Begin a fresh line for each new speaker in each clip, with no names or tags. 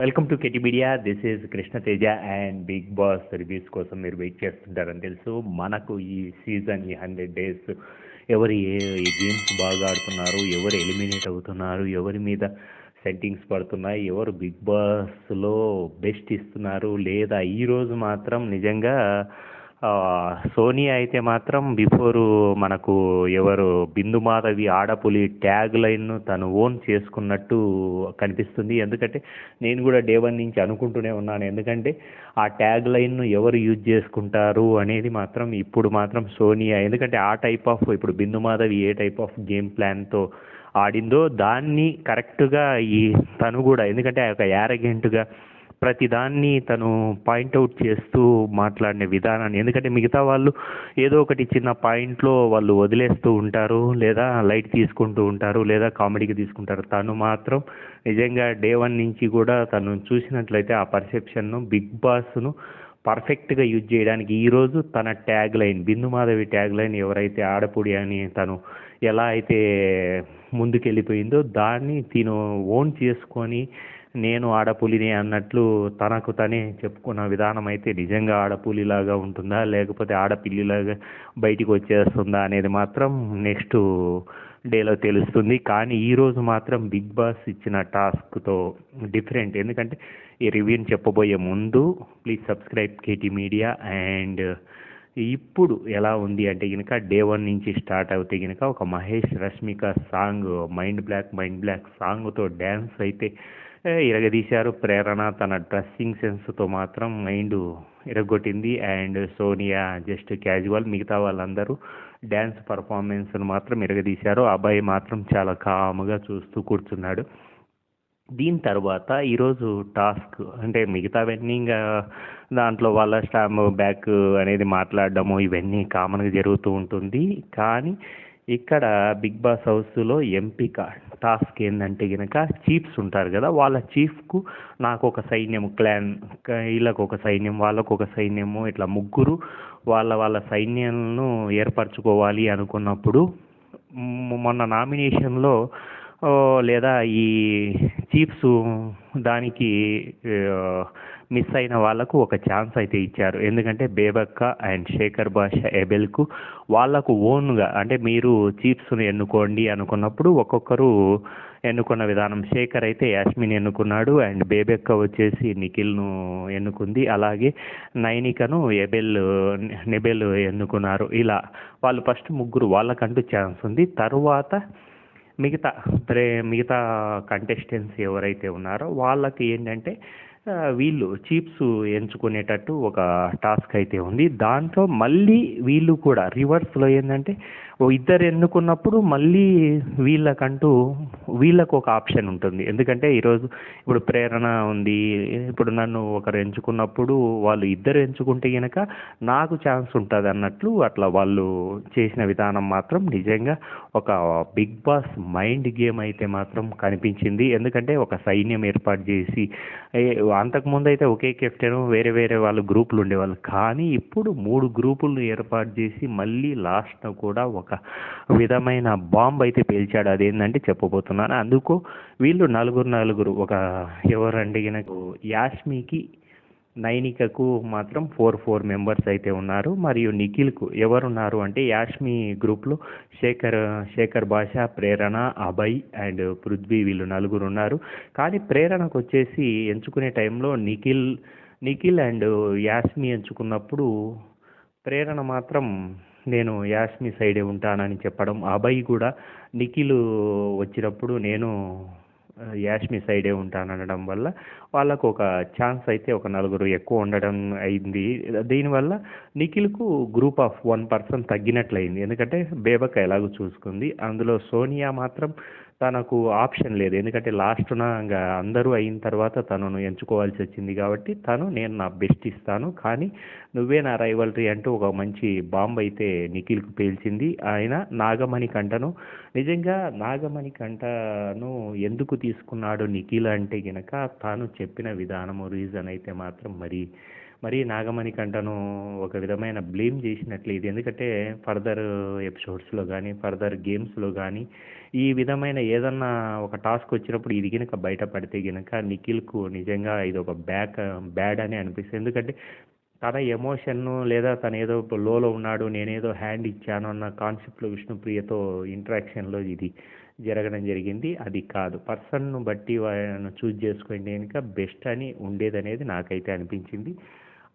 Welcome to KT media. This is Krishnateja and big boss reviews కోసం మీరు wait చేస్తుంటారని తెలుసు. మనకు ఈ సీజన్ ఈ హండ్రెడ్ డేస్ ఎవరు ఏ గేమ్స్ బాగా ఆడుతున్నారు ఎవరు ఎలిమినేట్ అవుతున్నారు ఎవరి మీద సెట్టింగ్స్ పడుతున్నాయి ఎవరు బిగ్ బాస్లో బెస్ట్ ఇస్తున్నారు లేదా ఈరోజు మాత్రం నిజంగా సోనియా అయితే మాత్రం బిఫోర్ మనకు ఎవరు బిందు మాధవి ఆడపులి ట్యాగ్ లైన్ను తను ఓన్ చేసుకున్నట్టు కనిపిస్తుంది. ఎందుకంటే నేను కూడా డే వన్ నుంచి అనుకుంటూనే ఉన్నాను. ఎందుకంటే ఆ ట్యాగ్ లైన్ను ఎవరు యూజ్ చేసుకుంటారు అనేది మాత్రం ఇప్పుడు మాత్రం సోనియా ఎందుకంటే ఆ టైప్ ఆఫ్ ఇప్పుడు బిందు మాధవి ఏ టైప్ ఆఫ్ గేమ్ ప్లాన్తో ఆడిందో దాన్ని కరెక్ట్గా ఈ తను కూడా ఎందుకంటే ఒక యారగెంట్గా ప్రతిదాన్ని తను పాయింట్అవుట్ చేస్తూ మాట్లాడిన విధానాన్ని. ఎందుకంటే మిగతా వాళ్ళు ఏదో ఒకటి చిన్న పాయింట్లో వాళ్ళు వదిలేస్తూ ఉంటారు లేదా లైట్ తీసుకుంటూ ఉంటారు లేదా కామెడీకి తీసుకుంటారు. తను మాత్రం నిజంగా డే వన్ నుంచి కూడా తను చూసినట్లయితే ఆ పర్సెప్షన్ను బిగ్ బాస్ను పర్ఫెక్ట్గా యూజ్ చేయడానికి ఈరోజు తన tag line Bindu Madhavi tag line ఎవరైతే ఆడపూడి అని తను ఎలా అయితే ముందుకెళ్ళిపోయిందో దాన్ని తిను ఓన్ చేసుకొని నేను ఆడపులిని అన్నట్లు తనకు తనే చెప్పుకున్న విధానం అయితే నిజంగా ఆడపులిలాగా ఉంటుందా? లేకపోతే ఆడపిల్లిలాగా బయటికి వచ్చేస్తుందా అనేది మాత్రం నెక్స్ట్ డేలో తెలుస్తుంది. కానీ ఈరోజు మాత్రం బిగ్ బాస్ ఇచ్చిన టాస్క్తో డిఫరెంట్. ఎందుకంటే ఈ రివ్యూని చెప్పబోయే ముందు please subscribe KT media. And ఇప్పుడు ఎలా ఉంది అంటే కనుక డే వన్ నుంచి స్టార్ట్ అవుతే కనుక ఒక Mahesh Rashmika song mind block mind block సాంగ్తో dance అయితే ఇరగదీశారు ప్రేరణ తన డ్రెస్సింగ్ సెన్స్తో మాత్రం మైండ్ ఇరగొట్టింది అండ్ సోనియా జస్ట్ క్యాజువల్ మిగతా వాళ్ళందరూ డ్యాన్స్ పర్ఫార్మెన్స్ను మాత్రం ఇరగదీశారు అబ్బాయి మాత్రం చాలా కామ్గా చూస్తూ కూర్చున్నాడు. దీని తర్వాత ఈరోజు టాస్క్ అంటే మిగతావన్నీ ఇంకా దాంట్లో వాళ్ళ స్టామ్ బ్యాక్ అనేది మాట్లాడడము ఇవన్నీ కామన్గా జరుగుతూ ఉంటుంది. కానీ ఇక్కడ బిగ్ బాస్ హౌస్లో ఎంపిక టాస్క్ ఏంటంటే కనుక చీఫ్స్ ఉంటారు కదా వాళ్ళ చీఫ్కు నాకు ఒక సైన్యం క్లాన్ వీళ్ళకు ఒక సైన్యం వాళ్ళకు ఒక సైన్యము ఇట్లా ముగ్గురు వాళ్ళ వాళ్ళ సైన్యాలను ఏర్పరచుకోవాలి అనుకున్నప్పుడు మొన్న నామినేషన్లో లేదా ఈ చీఫ్స్ దానికి మిస్ అయిన వాళ్ళకు ఒక ఛాన్స్ అయితే ఇచ్చారు. ఎందుకంటే బేబక్క అండ్ శేఖర్ భాష ఎబెల్కు వాళ్ళకు ఓన్గా అంటే మీరు చీఫ్స్ను ఎన్నుకోండి అనుకున్నప్పుడు ఒక్కొక్కరు ఎన్నుకున్న విధానం. శేఖర్ అయితే యాస్మిన్ ఎన్నుకున్నాడు అండ్ బేబెక్క వచ్చేసి నిఖిల్ను ఎన్నుకుంది. అలాగే నైనికను ఎబెల్ నెబెల్ ఎన్నుకున్నారు. ఇలా వాళ్ళు ఫస్ట్ ముగ్గురు వాళ్ళకంటూ ఛాన్స్ ఉంది. తరువాత మిగతా ప్రే మిగతా కంటెస్టెంట్స్ ఎవరైతే ఉన్నారో వాళ్ళకి ఏంటంటే వీళ్ళు చీప్స్ ఎంచుకునేటట్టు ఒక టాస్క్ అయితే ఉంది. దాంట్లో మళ్ళీ వీళ్ళు కూడా రివర్స్లో ఏంటంటే ఇద్దరు ఎన్నుకున్నప్పుడు మళ్ళీ వీళ్ళకంటూ వీళ్ళకు ఒక ఆప్షన్ ఉంటుంది. ఎందుకంటే ఈరోజు ఇప్పుడు ప్రేరణ ఉంది. ఇప్పుడు నన్ను ఒకరు ఎంచుకున్నప్పుడు వాళ్ళు ఇద్దరు ఎంచుకుంటే కనుక నాకు ఛాన్స్ ఉంటుంది అన్నట్లు అట్లా వాళ్ళు చేసిన విధానం మాత్రం నిజంగా ఒక బిగ్ బాస్ మైండ్ గేమ్ అయితే మాత్రం కనిపించింది. ఎందుకంటే ఒక సైన్యం ఏర్పాటు చేసి అంతకుముందు అయితే ఒకే కెప్టెన్ వేరే వేరే వాళ్ళు గ్రూపులు ఉండేవాళ్ళు. కానీ ఇప్పుడు మూడు గ్రూపులు ఏర్పాటు చేసి మళ్ళీ లాస్ట్ కూడా ఒక విధమైన బాంబ్ అయితే పేల్చాడు. అదేంటంటే చెప్పబోతున్నాను. అందుకు వీళ్ళు నలుగురు నలుగురు ఒక ఎవరండి నాకు యాష్మికి నైనికకు మాత్రం ఫోర్ ఫోర్ మెంబర్స్ అయితే ఉన్నారు. మరియు నిఖిల్కు ఎవరున్నారు అంటే యాష్మి గ్రూప్లో శేఖర్ శేఖర్ భాష ప్రేరణ అభయ్ అండ్ పృథ్వీ వీళ్ళు నలుగురు ఉన్నారు. కానీ ప్రేరణకు వచ్చేసి ఎంచుకునే టైంలో నిఖిల్ నిఖిల్ అండ్ యాస్మి ఎంచుకున్నప్పుడు ప్రేరణ మాత్రం నేను యాస్మి సైడే ఉంటానని చెప్పడం అభయ్ కూడా నిఖిల్ వచ్చినప్పుడు నేను యాష్మి సైడే ఉంటానడం వల్ల వాళ్ళకు ఒక ఛాన్స్ అయితే ఒక నలుగురు ఎక్కువ ఉండడం అయింది. దీనివల్ల నిఖిల్కు గ్రూప్ ఆఫ్ వన్ పర్సన్ తగ్గినట్లయింది. ఎందుకంటే బేబక్క ఎలాగో చూసుకుంది. అందులో సోనియా మాత్రం తనకు ఆప్షన్ లేదు. ఎందుకంటే లాస్ట్న ఇంకా అందరూ అయిన తర్వాత తనను ఎంచుకోవాల్సి వచ్చింది కాబట్టి తను నేను నా బెస్ట్ ఇస్తాను. కానీ నువ్వే నా రైవల్రీ అంటూ ఒక మంచి బాంబు అయితే నిఖిల్కు పేల్చింది. ఆయన నాగమణి కంటను. నిజంగా నాగమణి కంటను ఎందుకు తీసుకున్నాడు నిఖిల్ అంటే గనక తాను చెప్పిన విధానము రీజన్ అయితే మాత్రం మరి మరి నాగమణి కంటను ఒక విధమైన బ్లేమ్ చేసినట్లు ఇది. ఎందుకంటే ఫర్దర్ ఎపిసోడ్స్లో కానీ ఫర్దర్ గేమ్స్లో కానీ ఈ విధమైన ఏదన్నా ఒక టాస్క్ వచ్చినప్పుడు ఇది కనుక బయటపడితే కనుక నిఖిల్కు నిజంగా ఇది ఒక బ్యాక్ బ్యాడ్ అని అనిపిస్తుంది. ఎందుకంటే తన ఎమోషన్ను లేదా తను ఏదో లోలో ఉన్నాడు నేనేదో హ్యాండ్ ఇచ్చాను అన్న కాన్సెప్ట్లో విష్ణుప్రియతో ఇంటరాక్షన్లో ఇది జరగడం జరిగింది. అది కాదు. పర్సన్ను బట్టి వాళ్ళను చూజ్ చేసుకోండి కనుక బెస్ట్ అని ఉండేదనేది నాకైతే అనిపించింది.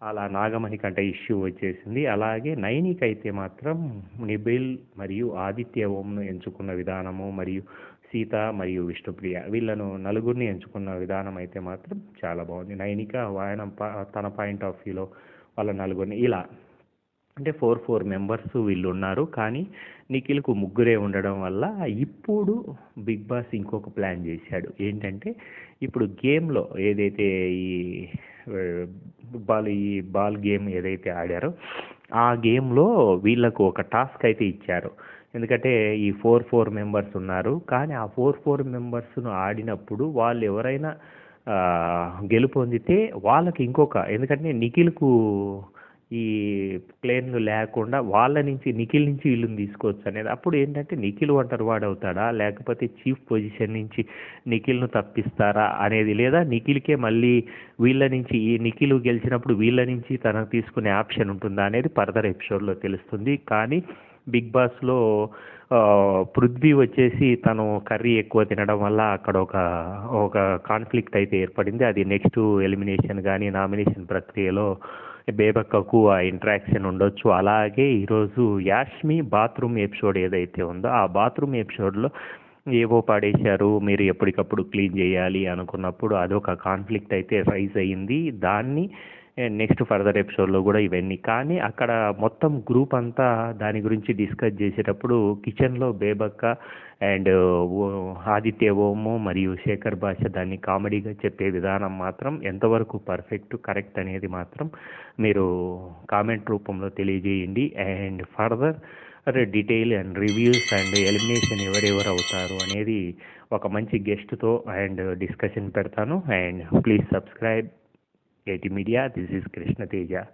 అలా నాగమణి కంట ఇష్యూ వచ్చేసింది. అలాగే నైనికి అయితే మాత్రం నిబిల్ మరియు ఆదిత్య ఓంను ఎంచుకున్న విధానము మరియు సీత మరియు విష్ణుప్రియ వీళ్ళను నలుగురిని ఎంచుకున్న విధానం అయితే మాత్రం చాలా బాగుంది. నైనిక ఆయన ప- తన పాయింట్ ఆఫ్ వ్యూలో వాళ్ళ నలుగురిని ఇలా అంటే ఫోర్ ఫోర్ మెంబర్స్ వీళ్ళు ఉన్నారు కానీ నిఖిల్కు ముగ్గురే ఉండడం వల్ల ఇప్పుడు బిగ్ బాస్ ఇంకొక ప్లాన్ చేశాడు. ఏంటంటే ఇప్పుడు గేమ్లో ఏదైతే ఈ బాల్ ఈ బాల్ గేమ్ ఏదైతే ఆడారో ఆ గేమ్లో వీళ్ళకు ఒక టాస్క్ అయితే ఇచ్చారు. ఎందుకంటే ఈ ఫోర్ ఫోర్ మెంబర్స్ ఉన్నారు. కానీ ఆ ఫోర్ ఫోర్ మెంబర్స్ను ఆడినప్పుడు వాళ్ళు ఎవరైనా గెలుపొందితే వాళ్ళకి ఇంకొక ఎందుకంటే నిఖిల్కు ఈ ప్లేన్లు లేకుండా వాళ్ళ నుంచి నిఖిల్ నుంచి వీళ్ళని తీసుకోవచ్చు అనేది. అప్పుడు ఏంటంటే నిఖిల్ ఒంటరి వాడు అవుతాడా లేకపోతే చీఫ్ పొజిషన్ నుంచి నిఖిల్ను తప్పిస్తారా అనేది. లేదా నిఖిల్కే మళ్ళీ వీళ్ళ నుంచి ఈ నిఖిల్ గెలిచినప్పుడు వీళ్ళ నుంచి తనకు తీసుకునే ఆప్షన్ ఉంటుందా అనేది ఫర్దర్ ఎపిసోడ్లో తెలుస్తుంది. కానీ బిగ్ బాస్లో పృథ్వీ వచ్చేసి తను కర్రీ ఎక్కువ తినడం వల్ల అక్కడ ఒక ఒక కాన్ఫ్లిక్ట్ అయితే ఏర్పడింది. అది నెక్స్ట్ ఎలిమినేషన్ కానీ నామినేషన్ ప్రక్రియలో బేబక్కకు ఆ ఇంటరాక్షన్ ఉండొచ్చు. అలాగే ఈరోజు యాష్మి బాత్రూమ్ ఎపిసోడ్ ఏదైతే ఉందో ఆ బాత్రూమ్ ఎపిసోడ్లో ఏవో పాడేశారు మీరు ఎప్పటికప్పుడు క్లీన్ చేయాలి అనుకున్నప్పుడు అదొక కాన్ఫ్లిక్ట్ అయితే రైజ్ అయ్యింది దాన్ని నెక్స్ట్ ఫర్దర్ ఎపిసోడ్లో కూడా ఇవన్నీ. కానీ అక్కడ మొత్తం గ్రూప్ అంతా దాని గురించి డిస్కస్ చేసేటప్పుడు కిచెన్లో బేబక్క అండ్ ఆదిత్య ఓము మరియు శేఖర్ భాష దాన్ని కామెడీగా చెప్పే విధానం మాత్రం ఎంతవరకు పర్ఫెక్ట్ కరెక్ట్ అనేది మాత్రం మీరు కామెంట్ రూపంలో తెలియజేయండి. And further detail and reviews and elimination ఎవరెవరు అవుతారు అనేది ఒక మంచి గెస్ట్తో అండ్ డిస్కషన్ పెడతాను. And please subscribe AT Media. This is Krishna Teja.